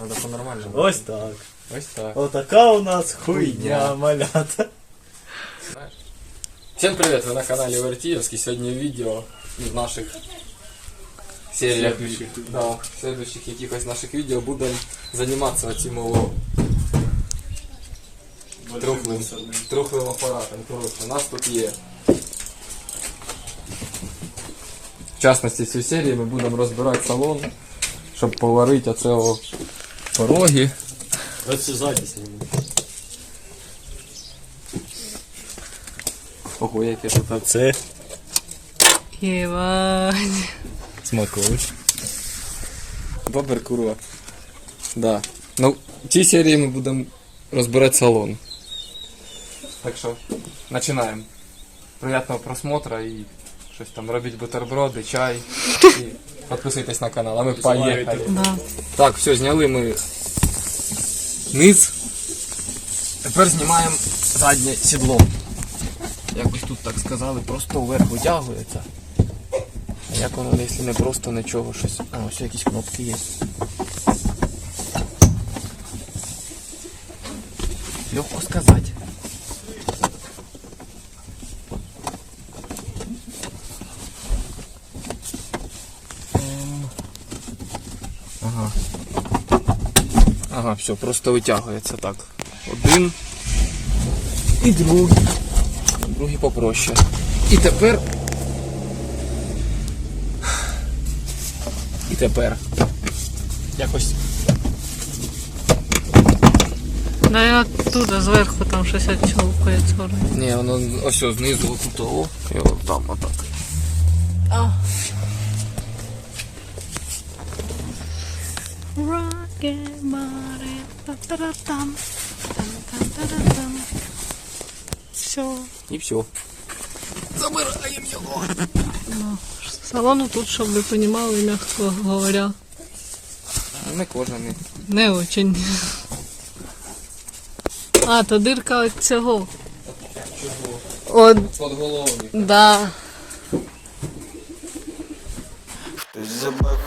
Надо по-нормальному. Ось так. Ось так. Отака у нас хуйня, Хуйня. малята. Знаешь? Всем привет, вы на канале Вертиевский. Сегодня видео из наших сериях. Следующих. Да, следующих якихось наших відео будемо займатися цим о, трухлим, трухлим апаратом. Коротше, у нас тут є. В частності, в цій серії ми будемо розбирати салон, щоб поварити оце пороги. Ось цю ззаді. Ого, яке тут це Єбать. Смакович. Бабер курва. Да. Ну, в цій серії ми будемо розбирати салон. Так що, починаємо. Приятного просмотра і щось там робіть бутерброди, чай. І підписуйтесь на канал, а ми поїхали. Да. Так, все, зняли ми низ. Тепер знімаємо заднє сідло. Якось тут так сказали, просто вверх витягується. А як воно, якщо не просто нічого, щось. А, ось якісь кнопки є. Легко сказати. Ага. Ага, все, просто витягується так. Один і другий. Другий попроще. І тепер. І тепер. Якось. Да я оттуда зверху там щось відчовкає чорне. Ні, воно ось знизу отут того. І от там отак. Та-та-та-там, там-там-та-та-там. Все. І все. Забираємо його. Салону тут, щоб ви розуміли, м'яко говоря, Ну, Не кожен. не очень. А, то дирка від цього. Чого? От, Подголовник. да. Хтось забак,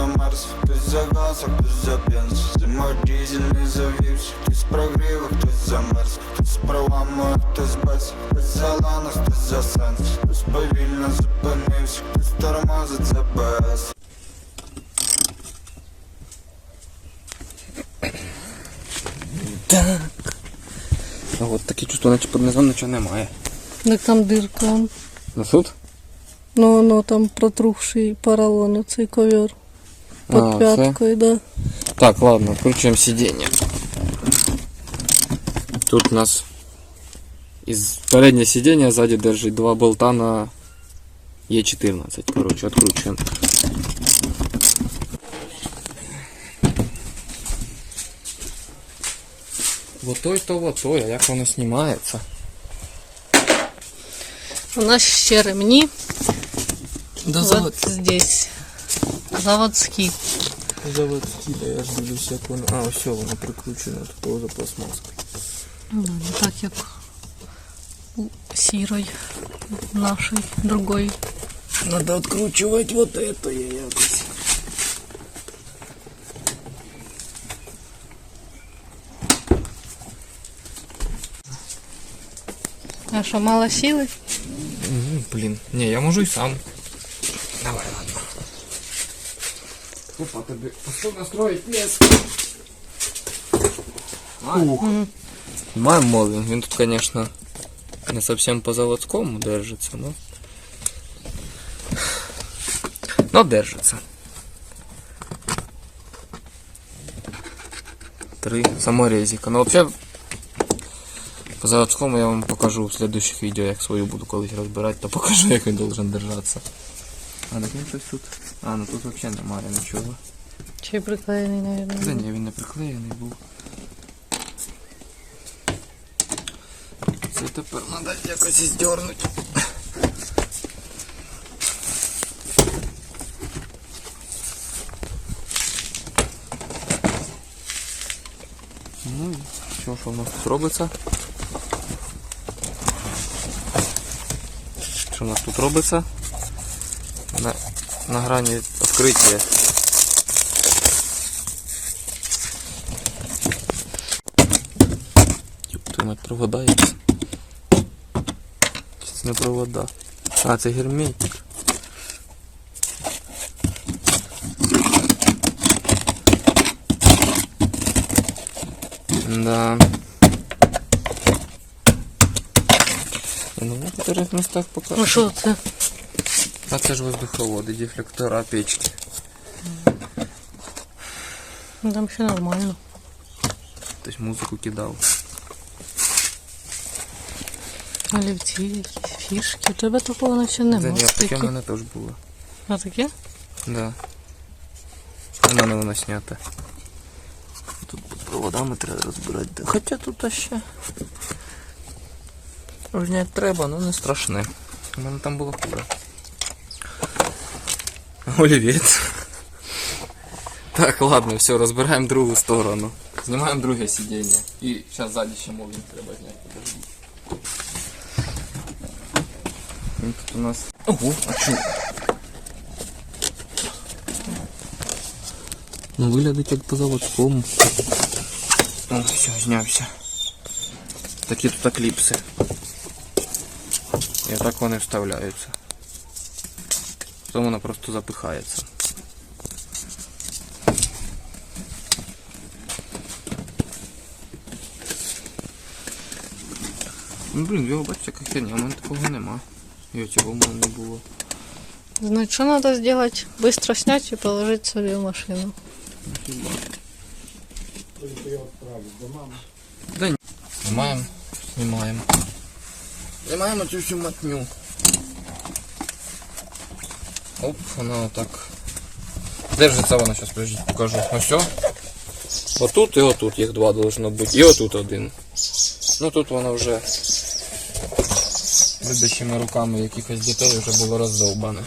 хтось замерз, хтось за газ, а хтось за бенз Зима дизель не завівся, хтось прогрів, а хтось замерз. Хтось з правами, а хтось без, хтось за лана, хтось за сенс. Хтось повільно зупинився, хтось тормозить за БС А от таке чувство, наче під низом нічого немає. Так там дирка. Ну тут? Ну, воно там протрухший поролон, цей ковер. А, Под це? пяткою, да. Так, ладно, включаем сиденье. Тут у нас из переднее сиденья сзади держит два болта на Е14. Короче, откручиваем. Вот той то вот той, а як воно знімається? У нас ще ремні. Да Вот здесь. Заводські. заводські, да я ж дивлюся, як воно. А, все, воно прикручено тут за пластмаской. Ну, не так як у сірої нашої другої. Надо откручивать вот это я якось. А що, мало сили? Мгм, Блин, не, я можу и сам. Опа, тебе пошел настроить лес. Ух. Маем мовин. Він тут, конечно, не совсем по заводскому держится, но... Но держится. Три саморезика. Ну вообще по заводскому я вам покажу в следующих відео, як свою буду колись розбирати, то покажу, як він должен держатися. А так він щось тут. А, ну тут взагалі немає нічого. Чи приклеєний, мабуть. Да ні, він не приклеєний був. Це тепер треба якось здернути. Ну що, що в нас тут робиться? Що в нас тут робиться? на грані відкриття. Юптуємо, проводається. Це не провода. А, це герметик. Да. Ну, вот это раз нас так показывает. Ну что це? А це ж воздуховоди, дефлектора, печки. Ну, Там ще нормально. Хтось музику кидав. Олівці, якісь фішки. У тебе такого наче Да нема. ні, таке в мене теж було. А таке? Да. У мене воно знято. Тут під проводами треба розбирати. Хоча тут ще. Зняти треба, але не страшне. У мене там було хуже. Олівець. Так, ладно, все, розбираємо другу сторону. Знімаємо друге сидіння. І зараз ззаді ще мовник треба зняти. подожди. Ну, Тут у нас. Ого, а чого? Ну, виглядить як по заводському. О, все, знявся. Такі тут кліпси. І отак вони вставляються. Потім вона просто запихається. Ну, блін, його бачите, яка херня, у мене такого нема. І цього в мене не було. Значить, що треба зробити? Быстро зняти і положити собі в машину. Хіба. Да ні. Знімаємо, знімаємо. Знімаємо цю всю матню. Оп, вона отак. Держиться вона, зараз подождіть, покажу. Ось все. Отут і отут їх два должно бути. І отут один. Ну тут воно вже видачими руками якихось дітей вже було роздовбане.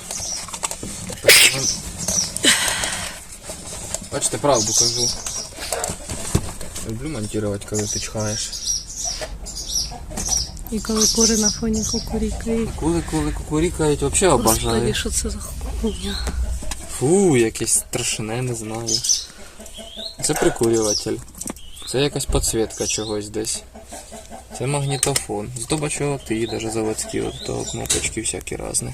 Бачите, правду кажу. Люблю монтувати, коли ти чхаєш. І коли кури на фоні кукурікають. Коли коли кукурікають, взагалі обожаю. що це за хуйня? Фу, якесь страшне, не знаю. Це прикурюватель. Це якась підсвітка чогось десь. Це магнітофон. Зато бачу ти, навіть заводські, от того кнопочки всякі різні.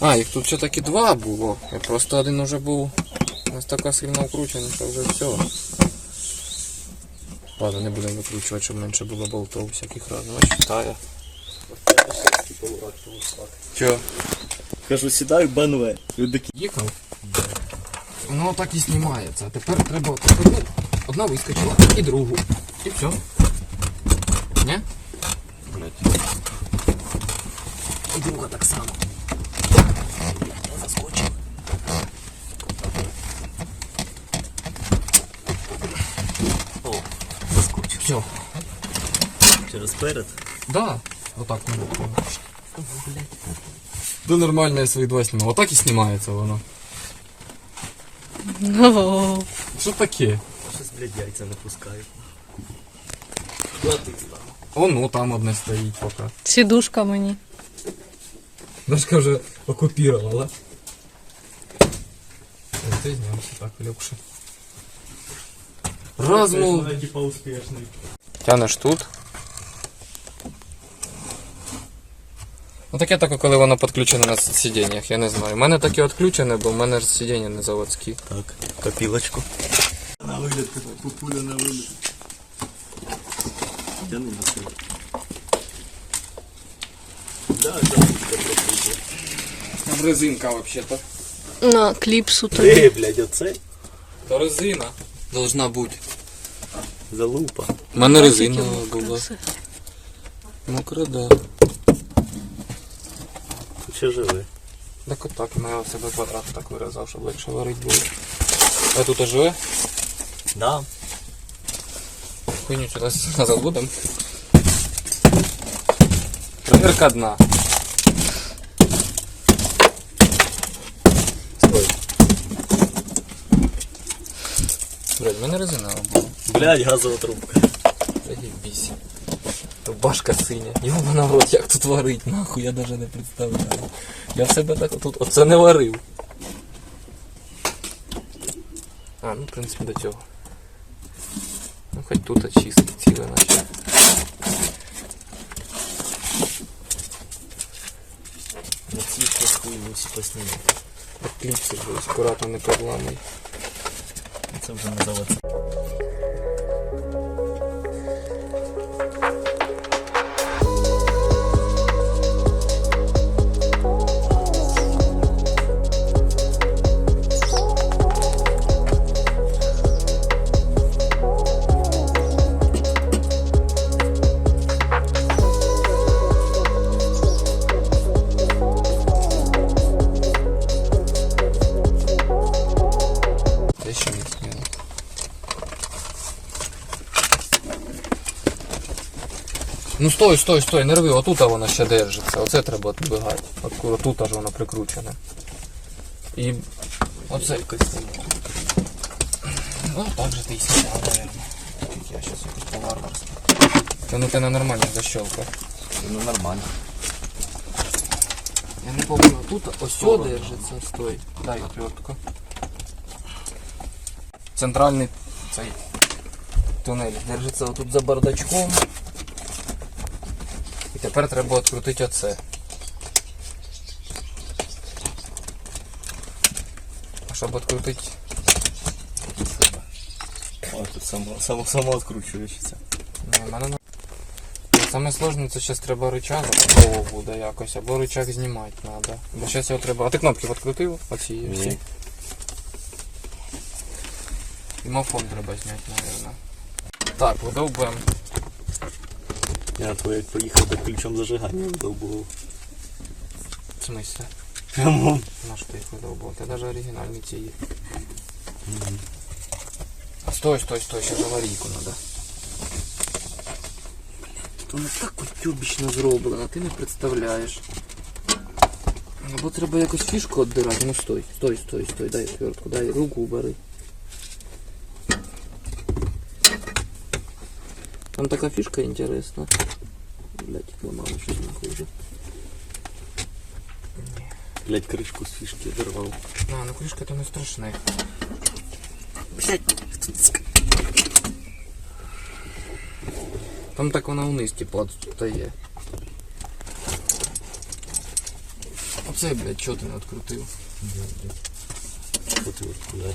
А, їх тут все-таки два було. Я просто один уже був настільки сильно укручений, що вже все. Ладно, не будемо викручувати, щоб менше було болтов всяких разних. Ось читає. Чо? Кажу, сідаю БНВ. Їхав? Воно так і знімається. А тепер треба одну. Одна вискочила і другу. І все. Не? Блять. І друга так само. Заскочив. о, заскочив. Все. Через перед. Да. Отак не було. Да нормально я свої два знімав. Отак і знімається воно. Ну, Що таке? Щось, блядь, яйця не пускають. Куди ти став? О, ну там одне стоїть поки. Дашка сідушка мені. вже окупувала. Ти знявся так, легше. Разну. типа успішний. Тянеш тут. Ну таке таке, коли воно підключене на сидіннях, я не знаю. У мене таке відключене, бо в мене ж сидіння не заводські. Так, копілочку. На вигляд, купуля на вигляд. Тяни на себе. Да, да, Там резинка взагалі-то. На кліпсу тобі. Ей, блядь, оце То резина. Должна бути. залупа. У мене резина була. Мокра, да. Ще живе. Так отак, я в себе квадрат так вирізав, щоб легше варити було. А тут живе? Да. Хуйню сюди назад будем. Проверка дна. Стой. Блядь, в мене резина була. Блядь, газова трубка. Заебись. Рубашка синя. Йобана в рот, як тут варить, нахуй, я даже не представляю. Я в себе так тут оце не варив. А, ну в принципі до цього. Ну Хоч тут чисто ціле наче. На ці хуй всі поснімати. Кліпси вже акуратно не подламай. Це вже не стой, стой, стой, не рви, отут воно ще держиться. Оце треба відбігати. От тут аж воно прикручене. І оце. Ну так же ти і сняв, наверное. Я щас якось по-варварськи. Та ну ти на нормальних защелках. Ну нормально. Я не помню, тут ось держиться, стой. Дай отвертку. Центральний цей тунель держиться отут за бардачком. Тепер треба відкрутити оце. А щоб відкрутити. О, тут само, само, само відкручується. Ну, мене Саме сложне це зараз треба рычаг або буде якось, або рычаг знімати треба. Бо зараз його треба. А ти кнопки відкрутив? Оці Ні. всі. І мафон треба зняти, мабуть. Так, видовбуємо. Я твоє як поїхав так ключом зажигання вдовбував. В смысле? Прямо. На що ти їх видовбував? Ти навіть оригінальні ці є. А стой, стой, стой, ще ж аварійку треба. Воно так утюбічно зроблено, ти не представляєш. Або треба якось фішку віддирати. Ну стой, стой, стой, стой, дай отвертку, дай руку убери. Там така фішка інтересна. Блять, ламали щось нахуй вже. Блять, кришку з фішки дорвав. А, ну кришка то не страшне. Блять, Там так вона вниз, типу, стає. Оце, блядь, чого ти не відкрутив? От і от, Треба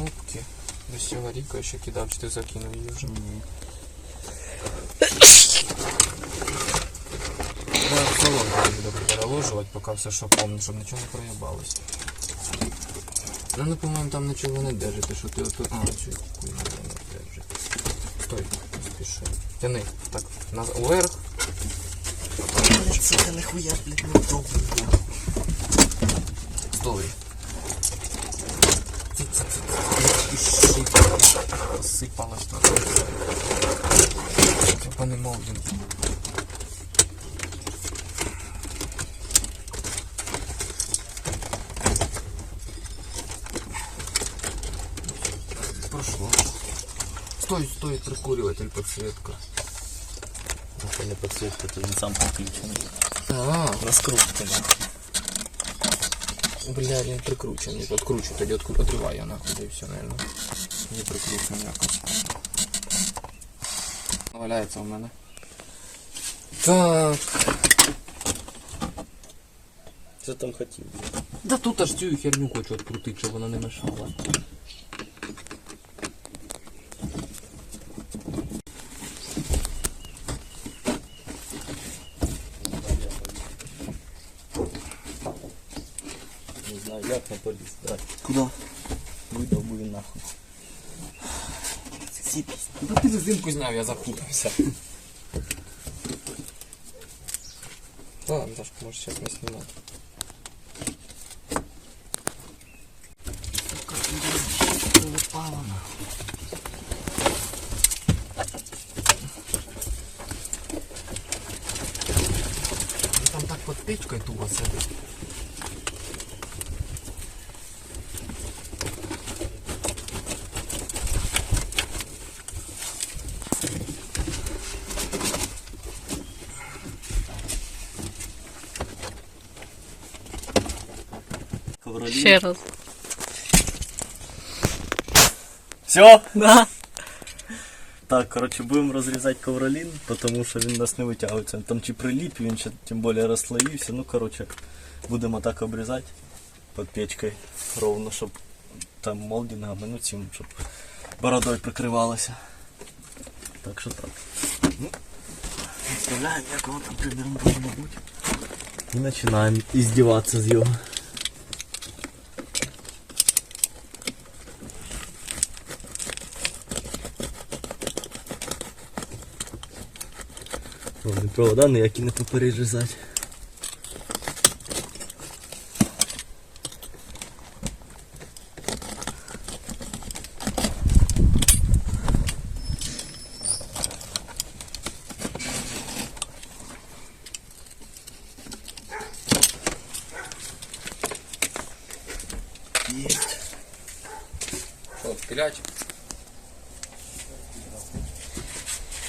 Кнопки. Десь аварійка я ще кидав, чи ти закинув її вже. Я в салон буду переложувати, поки все що помню, щоб нічого не проїбалось. Ну, ну, по-моєму, там нічого не держите, що ти отут... А, цю хуйню не держите. Стой, не спіши. Тяни, так, на... вверх. Це нахуя, блять, не вдовбував. Стой. Посипалось тут. Типа не мов він. Прошло. Стой, стой, прикуриватель, подсветка. Це не підсвітка, то він сам підключений. А, На скрутку. Бля, він прикручений. Откручу, тоді отриваю нахуй, і все, наверное. Не прикручений якось. Валяється у мене. Так. Що там хотів? Да тут аж цю херню хочу відкрутити, щоб вона не мешала. знаю, як не поліз. Давай. Куди? Видовбу він нахуй. Да ти резинку зняв, я запутався. Ладно, Дашка, може зараз не знімати. Ну, Там так под печкою туго сидить. Ще раз. Все? Да. Так, коротше, будемо розрізати ковролін, тому що він у нас не витягується. Він там чи приліп, він ще тим більше розслоївся. Ну, коротше, будемо так обрізати під печкою ровно, щоб там молдингами, ну цим, щоб бородою прикривалося. Так що так. Ну, Представляємо, як воно там примерно повинно бути. І починаємо іздіватися з його. Ладно, провода ніякі не попереджати. Що, пилять?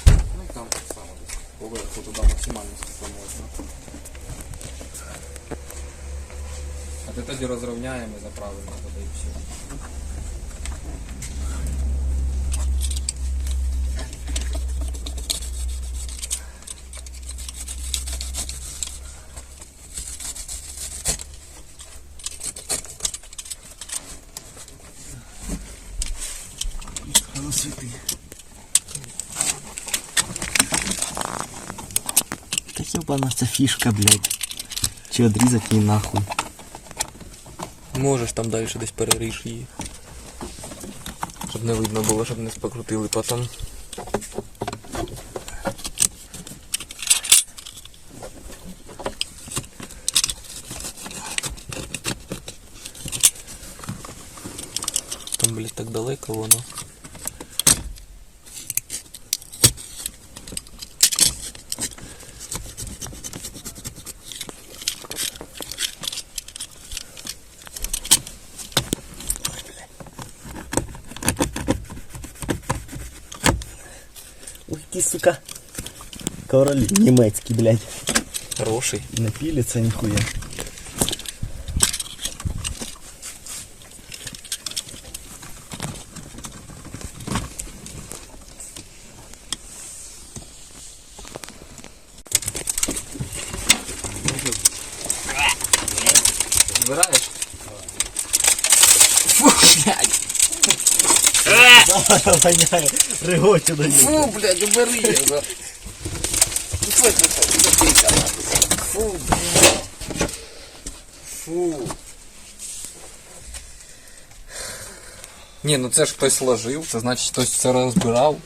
Ну там так само десь. Поверху туди максимально скільки можна. А ти тоді розрівняємо і заправимо туди і все. Світи. Та єбана це фішка, блядь. Чи одрізати її нахуй. Можеш там далі десь переріж її. Щоб не видно було, щоб не спокрутили потім. Там, блядь, так далеко воно. Ух ти, сука. Королі німецький, блядь. Хороший. Напилится пілиться Воняє. Ригочу дає. Фу, блядь, убери його. Фу, фу, фу, фу, блядь. Фу. Ні, ну це ж хтось ложив, це значить хтось це розбирав.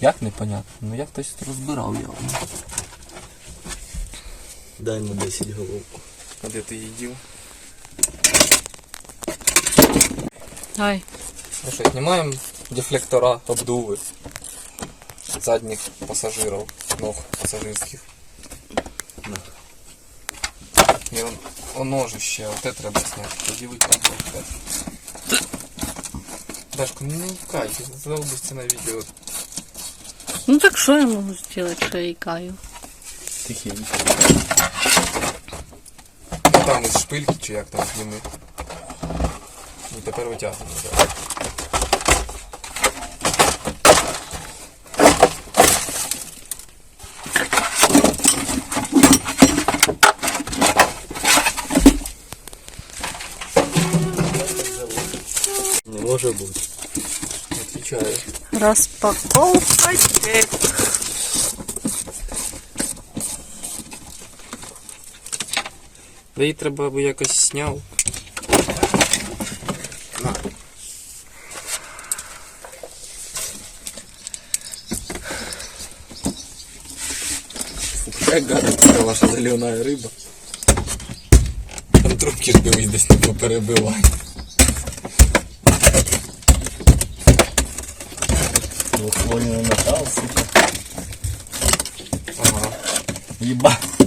Як непонятно? Ну як хтось це розбирав явно. Дай на 10 головку. А де ти її дів? Ай. Ну що, знімаємо дефлектора, обдуви задніх пасажирів, ног пасажирських. І он, оно же ще, оте треба зняти, тоді витягувати. Дашка, ну не вкай, ти задовбишся на відео. Ну так що я можу зробити, що я ікаю? Тихенько. Ну там із шпильки чи як там зніми. І тепер витягуємо. Не може бути. Отвічаю. Розпаковка тек. Да її треба би якось зняв. На. Фу, Какая гадость это ваша зеленая рыба. Там трубки ж дивись десь не поперебивай. Двухслойний металл, сука. Ага. Еба. А.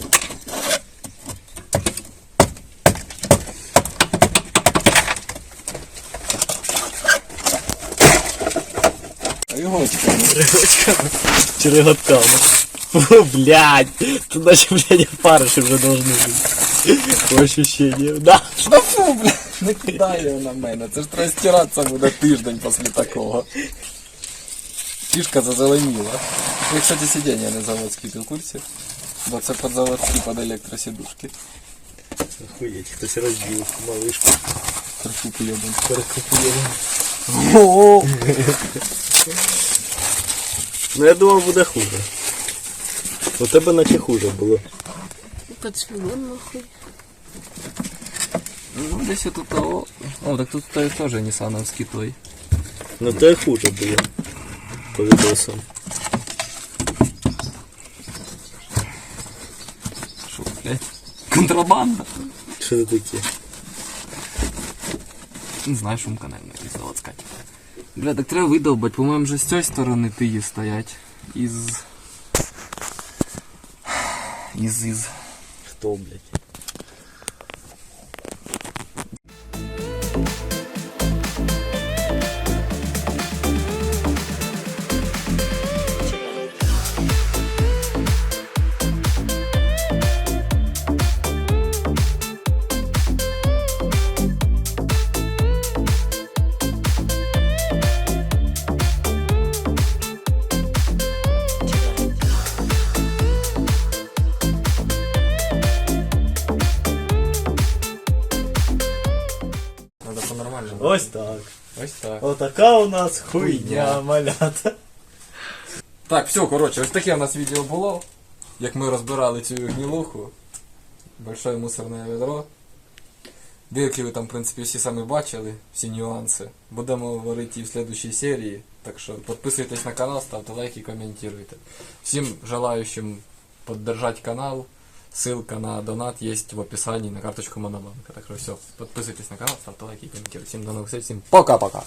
Ригочками. Череготками. Фу, блядь. Тут даже, блядь, опарыши уже должны быть. По ощущениям. Да. Да фу, блядь. Не кидай його на мене, це ж треба стиратися буде тиждень після такого Фішка зазеленіла. І, кстати, сидіння не заводські, ти в курсі? Бо це під заводські, під електросідушки. Охуєть, хтось розбив малишку. Перфук йобан. Перекопіював. О! Ну я думав буде хуже. У тебе наче хуже було. Поцвіло нахуй. Ну, десь тут того. О, так тут той теж Нісановський той. Ну то й хуже було. По відосам. Що, блядь? Контрабанда? Що це таке? Не знаю, шумка, наверное, заводська. Бля, так треба видовбать, по-моєму, вже з цієї сторони тиї стоять. Із... Із, із... Хто, блядь? Ось так. Ось так. Отака у нас хуйня, Хуйня. малята. Так, все, коротше, ось таке у нас відео було. Як ми розбирали цю гнілуху. Большое мусорне ведро. Деякі ви там, в принципі, всі самі бачили, всі нюанси. Будемо говорити і в следующій серії. Так що підписуйтесь на канал, ставте лайки, коментуйте. Всім желающим поддержать канал. Ссылка на донат есть в описании на карточку Монобанка. Так что все, подписывайтесь на канал, ставьте лайки, комментируйте. Всем до новых встреч, всем пока-пока!